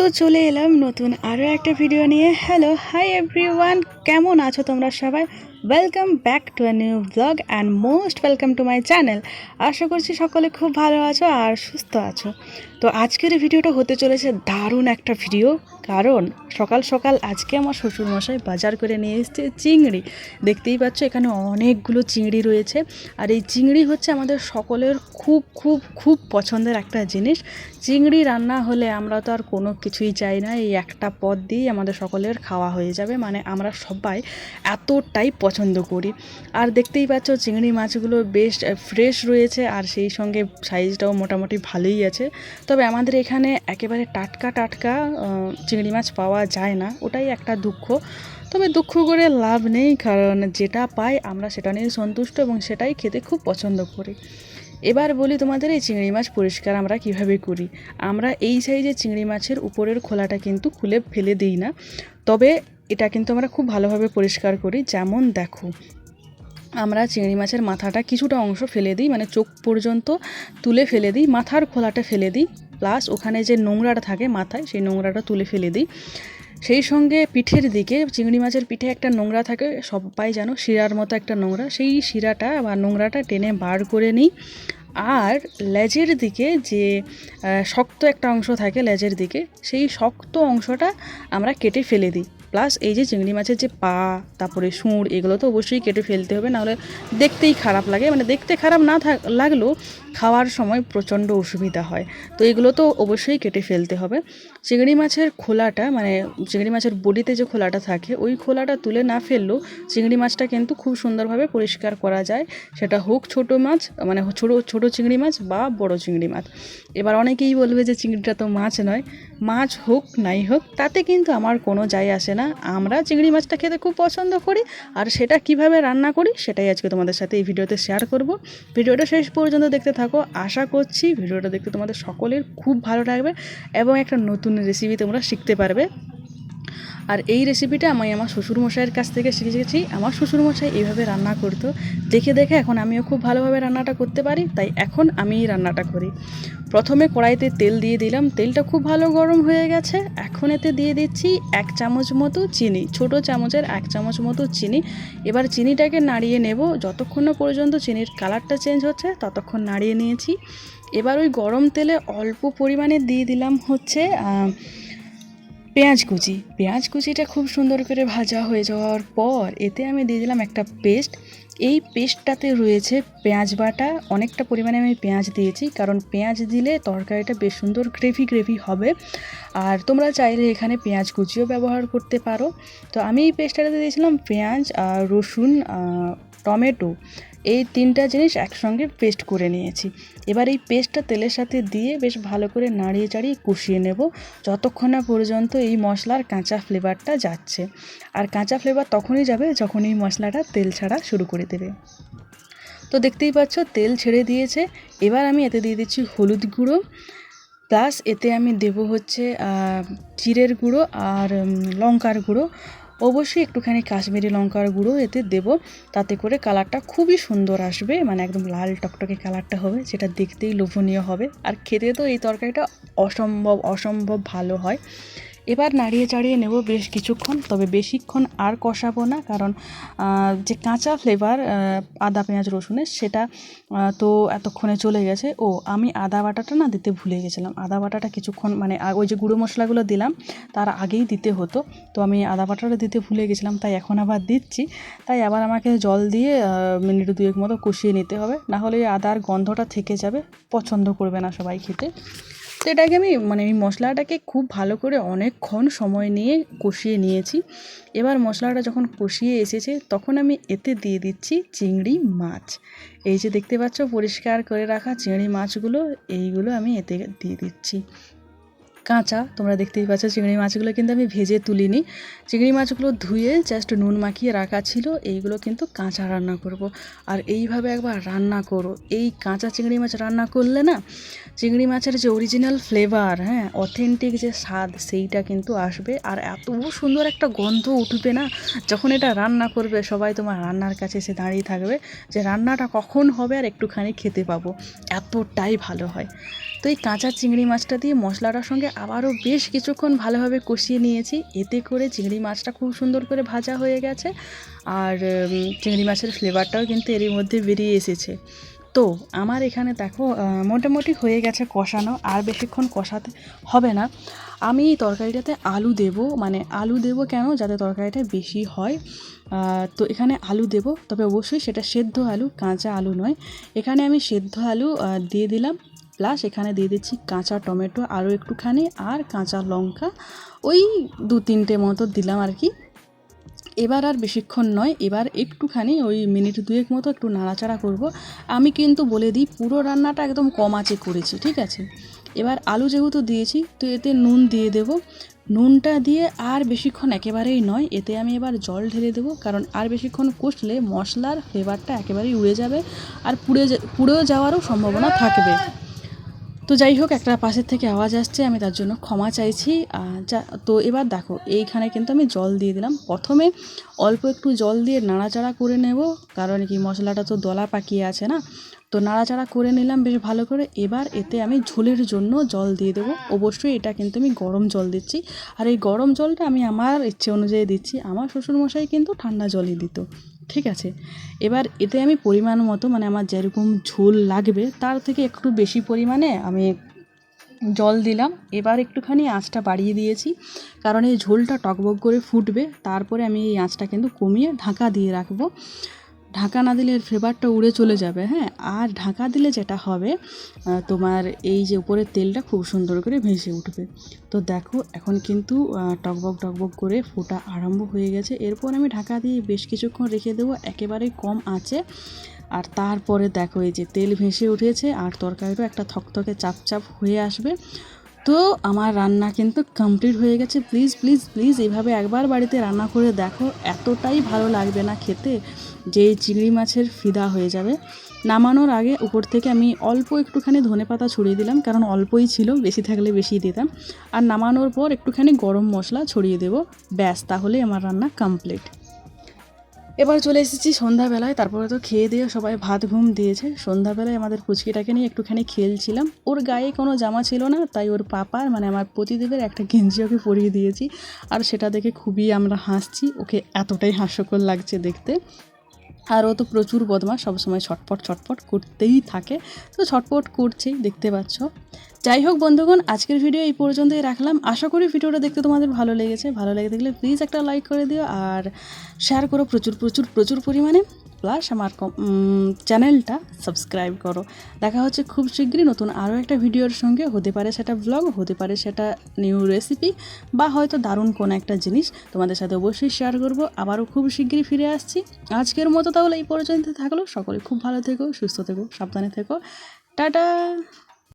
তো চলে এলাম নতুন আরও একটা ভিডিও নিয়ে। হ্যালো হাই এভরি ওয়ান কেমন আছো তোমরা সবাই? Welcome back to a new blog and most welcome to my channel আশা করছি সকলে খুব ভালো আছো আর সুস্থ আছো। তো আজকের ভিডিওটা হতে চলেছে দারুণ একটা ভিডিও কারণ সকাল সকাল আজকে আমার শ্বশুরমশাই বাজার করে নিয়ে এসছে চিংড়ি। দেখতেই পাচ্ছ এখানে অনেকগুলো চিংড়ি রয়েছে। আর এই চিংড়ি হচ্ছে আমাদের সকলের খুব খুব খুব পছন্দের একটা জিনিস। চিংড়ি রান্না হলে আমরা তো আর কোনো কিছুই চাই না। এই একটা পদ দিয়েই আমাদের সকলের খাওয়া হয়ে যাবে। মানে আমরা সবাই এতটাই পছন্দ করি। আর দেখতেই পাচ্ছ চিংড়ি মাছগুলো বেশ ফ্রেশ রয়েছে আর সেই সঙ্গে সাইজটাও মোটামুটি ভালোই আছে। তবে আমাদের এখানে একেবারে টাটকা টাটকা আহ, চিংড়ি মাছ পাওয়া যায় না, ওটাই একটা দুঃখ। তবে দুঃখ করে লাভ নেই, কারণ যেটা পাই আমরা সেটা নিয়ে সন্তুষ্ট এবং সেটাই খেতে খুব পছন্দ করি। এবার বলি তোমাদের এই চিংড়ি মাছ পরিষ্কার আমরা কীভাবে করি? আমরা এই সাইজের চিংড়ি মাছের উপরের খোলাটা কিন্তু খুলে ফেলে দিই না। তবে এটা কিন্তু আমরা খুব ভালোভাবে পরিষ্কার করি, যেমন দেখো। আমরা চিংড়ি মাছের মাথাটা কিছুটা অংশ ফেলে দিই মানে চোখ পর্যন্ত তুলে ফেলে দিই, মাথার খোলাটা ফেলে দিই। প্লাস ওখানে যে নোংরাটা থাকে মাথায়, সেই নোংরাটা তুলে ফেলে দিই। সেই সঙ্গে পিঠের দিকে চিংড়ি মাছের পিঠে একটা নোংরা থাকে, সবাই জানো শিরার মতো একটা নোংরা। সেই শিরাটা বা নোংরাটা টেনে বার করে নিই। আর লেজের দিকে যে শক্ত একটা অংশ থাকে লেজের দিকে, সেই শক্ত অংশটা আমরা কেটে ফেলে দিই। প্লাস এই যে চিংড়ি মাছের যে পা, তারপরে সুঁড়, এগুলো তো অবশ্যই কেটে ফেলতে হবে, নাহলে দেখতেই খারাপ লাগে। মানে দেখতে খারাপ না লাগলেও খাওয়ার সময় প্রচণ্ড অসুবিধা হয়। তো এগুলো তো অবশ্যই কেটে ফেলতে হবে। চিংড়ি মাছের খোলাটা মানে চিংড়ি মাছের বডিতে যে খোলাটা থাকে, ওই খোলাটা তুলে না ফেললেও চিংড়ি মাছটা কিন্তু খুব সুন্দরভাবে পরিষ্কার করা যায়। সেটা হোক ছোট মাছ মানে ছোটো, ছোট চিংড়ি মাছ বা বড় চিংড়ি মাছ। এবার অনেকেই বলবে যে চিংড়িটা তো মাছ নয়, মাছ হোক নাই হোক, তাতে কিন্তু আমার কোনো যায় আসে না। আমরা চিংড়ি মাছটা খেতে খুব পছন্দ করি আর সেটা কীভাবে রান্না করি সেটাই আজকে তোমাদের সাথে এই ভিডিওতে শেয়ার করব। ভিডিওটা শেষ পর্যন্ত দেখতে থাকো, আশা করছি ভিডিওটা দেখতে তোমাদের সকলের খুব ভালো লাগবে এবং একটা নতুন রেসিপি তোমরা শিখতে পারবে। আর এই রেসিপিটা আমি আমার শ্বশুরমশাইয়ের কাছ থেকে শিখেছি। আমার শ্বশুরমশাই এইভাবে রান্না করতো। দেখে দেখে এখন আমিও খুব ভালোভাবে রান্নাটা করতে পারি, তাই এখন আমি রান্নাটা করি। প্রথমে কড়াইতে তেল দিয়ে দিলাম। তেলটা খুব ভালো গরম হয়ে গেছে। এখন এতে দিয়ে দিচ্ছি এক চামচ মতো চিনি, ছোট চামচের এক চামচ মতো চিনি। এবার চিনিটাকে নাড়িয়ে নেব। যতক্ষণ না পর্যন্ত চিনির কালারটা চেঞ্জ হচ্ছে, ততক্ষণ নাড়িয়ে নিয়েছি। এবার ওই গরম তেলে অল্প পরিমাণে দিয়ে দিলাম হচ্ছে পেঁয়াজ কুচি। পেঁয়াজ কুচিটা খুব সুন্দর করে ভাজা হয়ে যাওয়ার পর এতে আমি দিয়ে দিলাম একটা পেস্ট। এই পেস্টটাতে রয়েছে পেঁয়াজ বাটা। অনেকটা পরিমাণে আমি পেঁয়াজ দিয়েছি, কারণ পেঁয়াজ দিলে তরকারিটা বেশ সুন্দর গ্রেভি গ্রেভি হবে। আর তোমরা চাইলে এখানে পেঁয়াজ কুচিও ব্যবহার করতে পারো। তো আমি এই পেস্টটাতে দিয়েছিলাম পেঁয়াজ আর রসুন টমেটো। এই তিনটা জিনিস একসঙ্গে পেস্ট করে নিয়েছি। এবার এই পেস্টটা তেলের সাথে দিয়ে বেশ ভালো করে নাড়িয়ে চাড়িয়ে কষিয়ে নেব। যতক্ষণ না পর্যন্ত এই মশলার কাঁচা ফ্লেভারটা যাচ্ছে। আর কাঁচা ফ্লেভার তখনই যাবে যখন এই মশলাটা তেল ছাড়া শুরু করে দেবে। তো দেখতেই পাচ্ছ, তেল ছেড়ে দিয়েছে। এবার আমি এতে দিয়ে দিচ্ছি হলুদ গুঁড়ো। প্লাস এতে আমি দেব হচ্ছে জিরের গুঁড়ো আর লঙ্কার গুঁড়ো। অবশ্যই একটুখানি কাশ্মীরি লঙ্কার গুঁড়ো এতে দেব। তাতে করে কালারটা খুবই সুন্দর আসবে মানে একদম লাল টকটকে কালারটা হবে যেটা দেখতেই লোভনীয় হবে। আর খেতে তো এই তরকারিটা অসম্ভব অসম্ভব ভালো হয়। এবার নাড়িয়ে চাড়িয়ে নেব বেশ কিছুক্ষণ, তবে বেশিক্ষণ আর কষাবো না, কারণ যে কাঁচা ফ্লেভার আদা, পেঁয়াজ, রসুনের সেটা তো এতক্ষণে চলে গেছে। ও, আমি আদা বাটাটা না দিতে ভুলে গেছিলাম। আদা বাটাটা কিছুক্ষণ মানে ওই যে গুঁড়ো মশলাগুলো দিলাম, তার আগেই দিতে হতো। তো আমি আদা বাটাটা দিতে ভুলে গেছিলাম, তাই এখন আবার দিচ্ছি। তাই আবার আমাকে জল দিয়ে মিনিট দুয়েক মতো কষিয়ে নিতে হবে। না হলে আদার গন্ধটা থেকে যাবে। পছন্দ করবে না সবাই খেতে। তো এটাকে আমি মানে এই মশলাটাকে খুব ভালো করে অনেকক্ষণ সময় নিয়ে কষিয়ে নিয়েছি। এবার মশলাটা যখন কষিয়ে এসেছে, তখন আমি এতে দিয়ে দিচ্ছি চিংড়ি মাছ। এই যে দেখতে পাচ্ছ, পরিষ্কার করে রাখা চিংড়ি মাছগুলো, এইগুলো আমি এতে দিয়ে দিচ্ছি। কাঁচা, তোমরা দেখতেই পাচ্ছ চিংড়ি মাছগুলো কিন্তু আমি ভেজে তুলিনি। চিংড়ি মাছগুলো ধুয়ে জাস্ট নুন মাখিয়ে রাখা ছিল, এইগুলো কিন্তু কাঁচা রান্না করব। আর এইভাবে একবার রান্না করো। এই কাঁচা চিংড়ি মাছ রান্না করলে না, চিংড়ি মাছের যে অরিজিনাল ফ্লেভার হ্যাঁ অথেন্টিক যে স্বাদ, সেইটা কিন্তু আসবে। আর এত সুন্দর একটা গন্ধ উঠবে না, যখন এটা রান্না করবে, সবাই তোমার রান্নার কাছে এসে দাঁড়িয়ে থাকবে যে রান্নাটা কখন হবে আর একটুখানি খেতে পাবো। এতটাই ভালো হয়। তো এই কাঁচা চিংড়ি মাছটা দিয়ে মশলাটার সঙ্গে আবারও বেশ কিছুক্ষণ ভালোভাবে কষিয়ে নিয়েছি। এতে করে চিংড়ি মাছটা খুব সুন্দর করে ভাজা হয়ে গেছে। আর চিংড়ি মাছের ফ্লেভারটাও কিন্তু এরই মধ্যে বেরিয়ে এসেছে। তো, আমার এখানে দেখো মোটামুটি হয়ে গেছে কষানো। আর বেশিক্ষণ কষাতে হবে না। আমি এই তরকারিটাতে আলু দেব। মানে আলু দেব কেন? যাতে তরকারিটা বেশি হয়। তো এখানে আলু দেব। তবে অবশ্যই সেটা সেদ্ধ আলু, কাঁচা আলু নয়। এখানে আমি সেদ্ধ আলু দিয়ে দিলাম। প্লাস এখানে দিয়ে দিচ্ছি কাঁচা টমেটো আরও একটুখানি আর কাঁচা লঙ্কা। ওই দু তিনটে মতো দিলাম আর কি। এবার আর বেশিক্ষণ নয়, এবার একটুখানি ওই মিনিট দুয়েক মতো একটু নাড়াচাড়া করব। আমি কিন্তু বলে দিই, পুরো রান্নাটা একদম কম আঁচে করেছি, ঠিক আছে? এবার আলু যেহেতু দিয়েছি, তো এতে নুন দিয়ে দেব। নুনটা দিয়ে আর বেশিক্ষণ একেবারেই নয়, এতে আমি এবার জল ঢেলে দেবো, কারণ আর বেশিক্ষণ কষলে মশলার ফ্লেভারটা একেবারেই উড়ে যাবে আর পুড়ে পুড়েও যাওয়ারও সম্ভাবনা থাকবে। তো যাই হোক, একটা পাশের থেকে আওয়াজ আসছে, আমি তার জন্য ক্ষমা চাইছি। যা, তো এবার দেখো, এইখানে কিন্তু আমি জল দিয়ে দিলাম। প্রথমে অল্প একটু জল দিয়ে নাড়াচাড়া করে নেব, কারণ কি মশলাটা তো দলা পাকিয়ে আছে না। তো নাড়াচাড়া করে নিলাম বেশ ভালো করে। এবার এতে আমি ঝোলের জন্য জল দিয়ে দেবো। অবশ্যই এটা কিন্তু আমি গরম জল দিচ্ছি। আর এই গরম জলটা আমি আমার ইচ্ছে অনুযায়ী দিচ্ছি। আমার শ্বশুরমশাই কিন্তু ঠান্ডা জলই দিত। ঠিক আছে। এবার এতে আমি পরিমাণ মতো মানে আমার যেরকম ঝোল লাগবে, তার থেকে একটু বেশি পরিমাণে আমি জল দিলাম। এবার একটুখানি আঁচটা বাড়িয়ে দিয়েছি, কারণ এই ঝোলটা টকবক করে ফুটবে। তারপরে আমি এই আঁচটা কিন্তু কমিয়ে ঢাকা দিয়ে রাখব। ঢাকা না দিলে এর ফ্লেভারটা উড়ে চলে যাবে হ্যাঁ? আর ঢাকা দিলে যেটা হবে তোমার এই যে উপরের তেলটা খুব সুন্দর করে ভেসে উঠবে। তো দেখো, এখন কিন্তু টকবক টকবক করে ফোটা আরম্ভ হয়ে গেছে। এরপর আমি ঢাকা দিয়ে বেশ কিছুক্ষণ রেখে দেবো, একেবারে কম আছে। আর তারপরে দেখো, এই যে তেল ভেসে উঠেছে, আর তরকারিটাও একটা থকথকে চাপ চাপ হয়ে আসবে। তো আমার রান্না কিন্তু কমপ্লিট হয়ে গেছে। প্লিজ প্লিজ প্লিজ এইভাবে একবার বাড়িতে রান্না করে দেখো, এতটাই ভালো লাগবে না খেতে। যে চিংড়ি মাছের ফিদা হয়ে যাবে। নামানোর আগে উপর থেকে আমি অল্প একটুখানি ধনে পাতা ছড়িয়ে দিলাম, কারণ অল্পই ছিল, বেশি থাকলে বেশি দিতাম। আর নামানোর পর একটুখানি গরম মশলা ছড়িয়ে দেবো। ব্যাস, তাহলে আমার রান্না কমপ্লিট এবার চলে এসেছি সন্ধ্যাবেলায়, তারপরে তো খেয়ে দিয়ে সবাই ভাত ঘুম দিয়েছে। সন্ধ্যাবেলায় আমাদের পুচকিটাকে নিয়ে একটুখানি খেলছিলাম। ওর গায়ে কোনো জামা ছিল না, তাই ওর পাপার মানে আমার পতিদেবের একটা গেঞ্জি ওকে পরিয়ে দিয়েছি। আর সেটা দেখে খুবই আমরা হাসছি, ওকে এতটাই হাস্যকর লাগছে দেখতে। আর ও তো প্রচুর বদমাস সবসময় ছটপট ছটপট করতেই থাকে। তো ছটপট করছেই, দেখতে পাচ্ছ। যাই হোক বন্ধুগণ, আজকের ভিডিও এই পর্যন্তই রাখলাম। আশা করি ভিডিওটা দেখতে তোমাদের ভালো লেগেছে। ভালো লেগে থাকলে প্লিজ একটা লাইক করে দিও আর শেয়ার করো প্রচুর প্রচুর প্রচুর পরিমাণে। প্লাস আমার চ্যানেলটা সাবস্ক্রাইব করো। দেখা হচ্ছে খুব শীঘ্রই নতুন আরও একটা ভিডিওর সঙ্গে। হতে পারে সেটা ব্লগ হতে পারে সেটা নিউ রেসিপি বা হয়তো দারুণ কোনো একটা জিনিস। তোমাদের সাথে অবশ্যই শেয়ার করব। আবারও খুব শীঘ্রই ফিরে আসছি। আজকের মতো তাহলে এই পর্যন্ত থাকল। সকলে খুব ভালো থেকো, সুস্থ থেকো, সাবধানে থেকো। টাটা!